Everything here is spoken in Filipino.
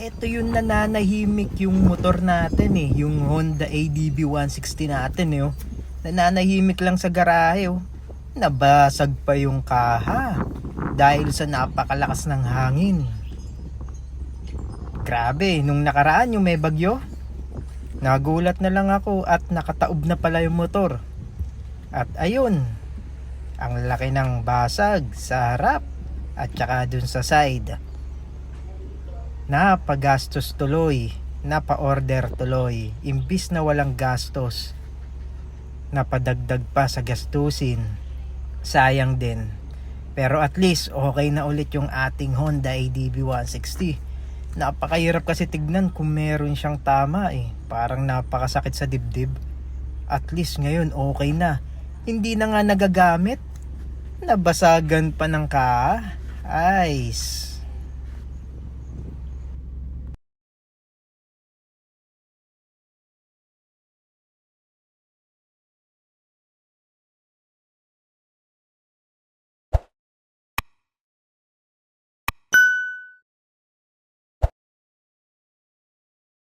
Ito yung nananahimik yung motor natin eh. Yung Honda ADB 160 natin eh. oh. Nananahimik lang sa garahe oh. Nabasag pa yung kaha. Dahil sa napakalakas ng hangin. Grabe, nung nakaraan yung may bagyo. Nagulat na lang ako at nakataob na pala yung motor. At ayun, ang laki ng basag sa harap at saka dun sa side. Napagastos tuloy, napa-order tuloy, imbis na walang gastos. Napadagdag pa sa gastusin. Sayang din. Pero at least okay na ulit yung ating Honda ADB 160. Napakahirap kasi tignan kung meron siyang tama eh. Parang napakasakit sa dibdib. At least ngayon okay na. Hindi na nga nagagamit. Nabasagan pa ng ka. Ayos.